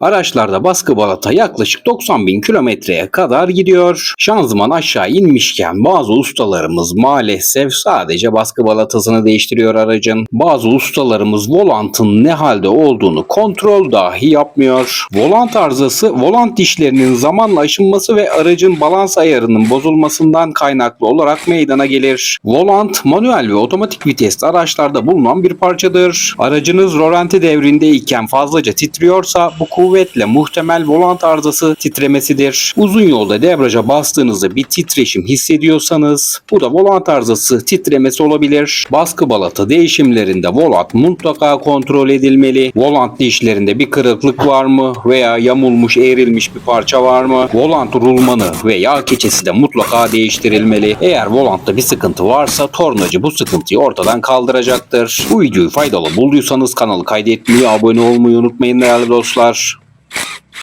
Araçlarda baskı balata yaklaşık 90 bin kilometreye kadar gidiyor. Şanzıman aşağı inmişken bazı ustalarımız maalesef sadece baskı balatasını değiştiriyor aracın. Bazı ustalarımız volantın ne halde olduğunu kontrol dahi yapmıyor. Volant arızası volant dişlerinin zamanla aşınması ve aracın balans ayarının bozulmasından kaynaklı olarak meydana gelir. Volant manuel ve otomatik vitesli araçlarda bulunan bir parçadır. Aracınız rolanti devrindeyken fazlaca titriyorsa bu kuvvetle muhtemel volant arızası titremesidir. Uzun yolda debriyaja bastığınızda bir titreşim hissediyorsanız bu da volant arızası titremesi olabilir. Baskı balata değişimlerinde volant mutlaka kontrol edilmeli. Volant dişlerinde bir kırıklık var mı veya yamulmuş eğrilmiş bir parça var mı? Volant rulmanı ve yağ keçesi de mutlaka değiştirilmeli. Eğer volantta bir sıkıntı varsa tornacı bu sıkıntıyı ortadan kaldıracaktır. Bu videoyu faydalı bulduysanız kanalı kaydetmeyi, abone olmayı unutmayın değerli dostlar. you